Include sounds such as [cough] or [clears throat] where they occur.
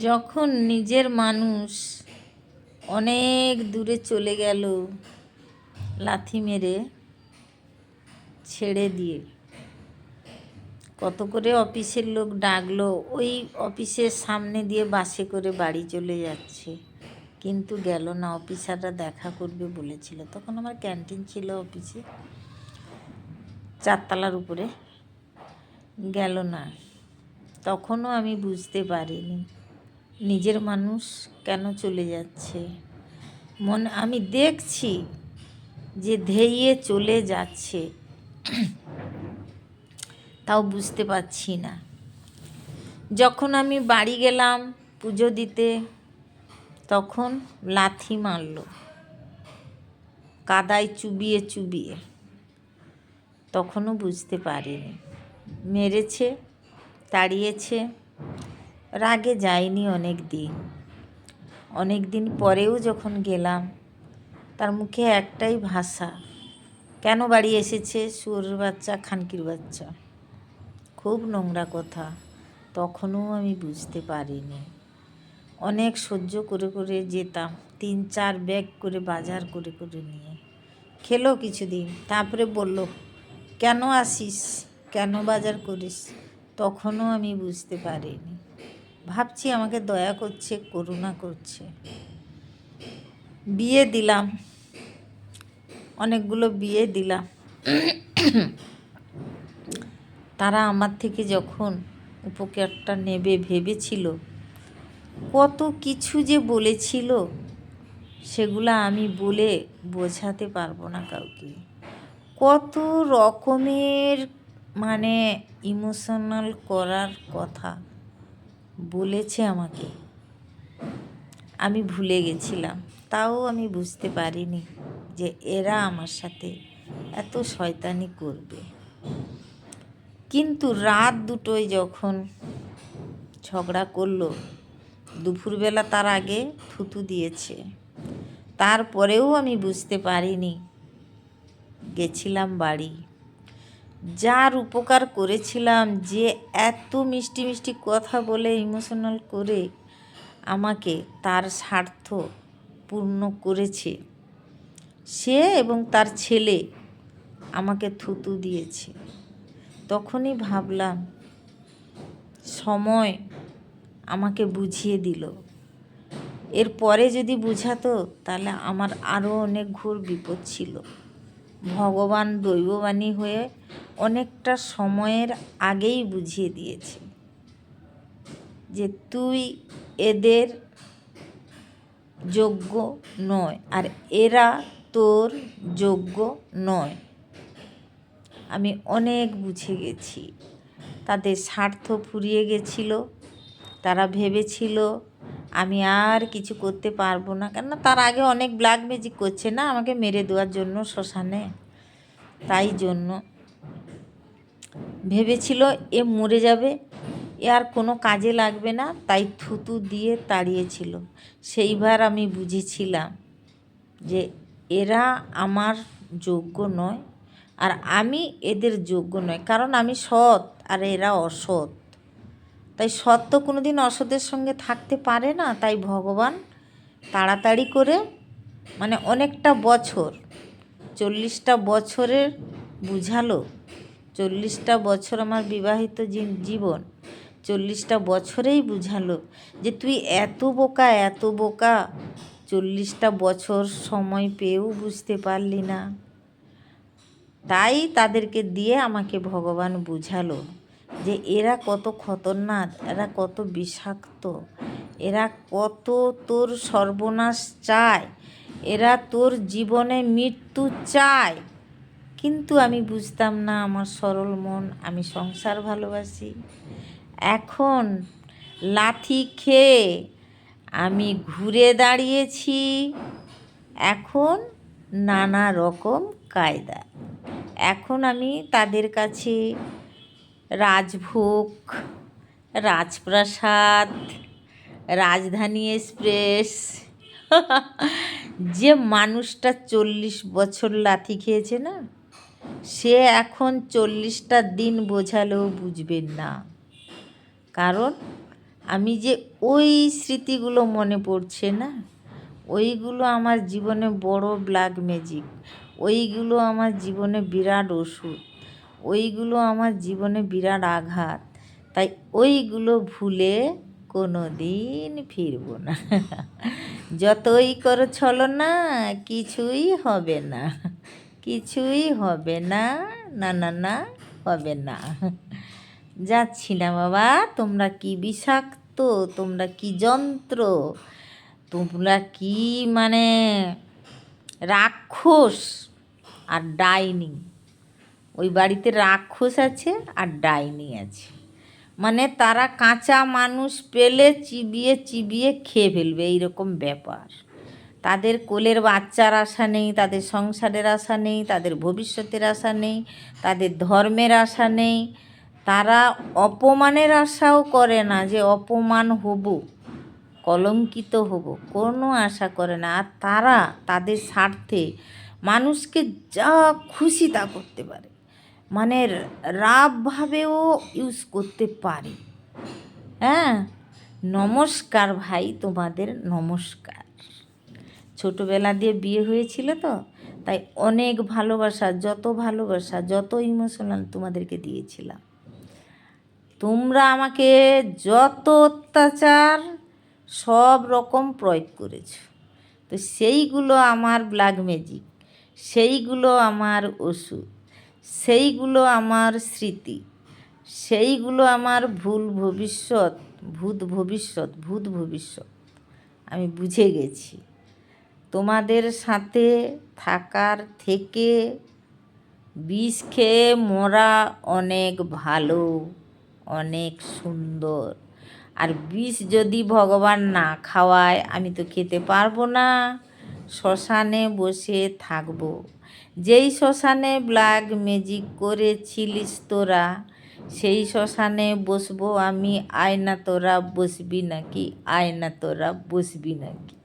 যখন নিজের মানুষ অনেক দূরে চলে গেল লাথি মেরে ছেড়ে দিয়ে, কত করে অফিসের লোক ডাকলো, ওই অফিসের সামনে দিয়ে বাসে করে বাড়ি চলে যাচ্ছে। কিন্তু গেল না, অফিসাররা দেখা করবে বলেছিল। তখন আমার ক্যান্টিন ছিল অফিসে। চারতলার উপরে। গেল না। তখনও আমি বুঝতে পারিনি। নিজের মানুষ কেন চলে যাচ্ছে? মনে আমি দেখছি যে ধেইয়ে চলে যাচ্ছে। [clears throat] তাও বুঝতে পারছি না। যখন আমি বাড়ি গেলাম পুজো দিতে, তখন লাথি মারল। কাদায় চুবিয়ে চুবিয়ে। তখনও বুঝতে পারিনি। মেরেছে, তাড়িয়েছে রাগে যায়নি অনেক দিন অনেক দিন পরেও যখন গেলাম, তার মুখে একটাই ভাষা, কেন বাড়ি এসেছে সুরের বাচ্চা, খানকির বাচ্চা? খুব নোংরা কথা, তখনও আমি বুঝতে পারিনি। অনেক সহ্য করে করে যেতাম, তিন চার ব্যাগ করে বাজার করে করে নিয়ে। খেলো কিছুদিন, তারপরে বলল, কেন আসিস? কেন বাজার করিস? তখনও আমি বুঝতে পারিনি। ভাবছি আমাকে দয়া করছে, করুণা করছে। বিয়ে দিলাম। অনেকগুলো বিয়ে দিলাম। তারা আমার থেকে যখন উপকারটা নেবে ভেবেছিল, কত কিছু যে বলেছিল, সেগুলো আমি বলে বোঝাতে পারব না কাউকে। কত রকমের মানে ইমোশনাল করার কথা। বলেছে আমাকে। আমি ভুলে গেছিলাম। তাও আমি বুঝতে পারিনি যে এরা আমার সাথে এত শয়তানি করবে। কিন্তু রাত দুটোয় যখন ঝগড়া করল, দুপুরবেলা তার আগে থুতু দিয়েছে। তারপরেও আমি বুঝতে পারিনি, গেছিলাম বাড়ি। যার উপকার করেছিলাম যে এত মিষ্টি মিষ্টি কথা বলে ইমোশনাল করে আমাকে তার স্বার্থ পূর্ণ করেছে। সে এবং তার ছেলে আমাকে থুতু দিয়েছে। তখনই ভাবলাম, সময় আমাকে বুঝিয়ে দিল। এরপরে যদি বুঝাতো, তাহলে আমার আরও অনেক ঘোর বিপদ ছিল। ভগবান দৈববাণী হয়ে অনেকটা সময়ের আগেই বুঝিয়ে দিয়েছে যে তুই এদের যোগ্য নয় আর এরা তোর যোগ্য নয়। আমি অনেক বুঝে গেছি। তাদের স্বার্থ ফুরিয়ে গেছিল, তারা ভেবেছিল আমি আর কিছু করতে পারব না। কেননা তার আগে অনেক ব্ল্যাক ম্যাজিক করছে না, আমাকে মেরে দেওয়ার জন্য শ্মশানে। তাই জন্য। ভেবেছিল এ মরে যাবে, এ আর কোনো কাজে লাগবে না, তাই থুতু দিয়ে তাড়িয়েছিল। সেইবার আমি বুঝেছিলাম যে এরা আমার যোগ্য নয়, আর আমি এদের যোগ্য নয়। কারণ আমি সৎ, আর এরা অসৎ। তাই তো কোনো দিন অসতের সঙ্গে থাকতে পারে না, তাই ভগবান তাড়াতাড়ি করে মানে অনেকটা বছর, চল্লিশটা বছরের বুঝালো, চল্লিশটা বছর আমার বিবাহিত জীবন, চল্লিশটা বছরেই বুঝালো যে তুই এত বোকা এত বোকা, চল্লিশটা বছর সময় পেয়েও বুঝতে পারলি না। তাই তাদেরকে দিয়ে আমাকে ভগবান বুঝালো। যে এরা কত খতরনাক, এরা কত বিষাক্ত, এরা কত তোর সর্বনাশ চায়, এরা তোর জীবনে মৃত্যু চায়। কিন্তু আমি বুঝতাম না, আমার সরল মন, আমি সংসার ভালোবাসি। এখন লাথি খেয়ে আমি ঘুরে দাঁড়িয়েছি। এখন নানা রকম কায়দা। এখন আমি তাদের কাছে রাজভোগ, রাজপ্রাসাদ, রাজধানী এক্সপ্রেস। যে মানুষটা চল্লিশ বছর লাথি খেয়েছে না, সে এখন চল্লিশটা দিন বোঝালেও বুঝবেন না। কারণ আমি যে ওই স্মৃতিগুলো মনে পড়ছে না, ওইগুলো আমার জীবনে বড় ব্ল্যাক ম্যাজিক ওইগুলো আমার জীবনে বিরাট ওষুধ ওইগুলো আমার জীবনে বিরাট আঘাত। তাই ওইগুলো ভুলে কোনো দিন ফিরবো না। যতই করো ছলো না কিছুই হবে না। কিছুই হবে না না না না, হবে না। যাচ্ছি না বাবা তোমরা কি বিষাক্ত, তোমরা কি যন্ত্র, তোমরা কি মানে রাক্ষস আর ডাইনি। ওই বাড়িতে রাক্ষস আছে আর ডাইনি আছে। মানে তারা কাঁচা মানুষ পেলে চিবিয়ে চিবিয়ে খেয়ে ফেলবে, এইরকম ব্যাপার। তাদের কোলের বাচ্চার আশা নেই, তাদের সংসারের আশা নেই, তাদের ভবিষ্যতের আশা নেই, তাদের ধর্মের আশা নেই। তারা অপমানের আশাও করে না যে অপমান হব, কলঙ্কিত হব, কোনো আশা করে না। আর তারা তাদের স্বার্থে মানুষকে যা খুশি তা করতে পারে। মানে রাবভাবেও ইউজ করতে পারে। হ্যাঁ? নমস্কার ভাই, তোমাদের নমস্কার। ছোটোবেলা দিয়ে বিয়ে হয়েছিল তো, তাই অনেক ভালোবাসা, যত ভালোবাসা, যত ইমোশনাল তোমাদেরকে দিয়েছিলাম। তোমরা আমাকে যত অত্যাচার, সব রকম প্রয়োগ করেছ। তো সেইগুলো আমার ব্ল্যাক ম্যাজিক সেইগুলো আমার ওষুধ। সেইগুলো আমার স্মৃতি। সেইগুলো আমার ভুল ভবিষ্যৎ, ভূত ভবিষ্যৎ ভূত ভবিষ্যৎ। আমি বুঝে গেছি। তোমাদের সাথে থাকার থেকে বিষ খেয়ে মরা অনেক ভালো, অনেক সুন্দর। আর বিষ যদি ভগবান না খাওয়ায়, আমি তো খেতে পারব না। শ্মশানে বসে থাকব। যেই শ্মশানে ব্ল্যাক ম্যাজিক করেছিলিস তোরা, সেই শ্মশানে বসবো আমি। আয়না তোরা বসবি নাকি? আয়না তোরা বসবি নাকি?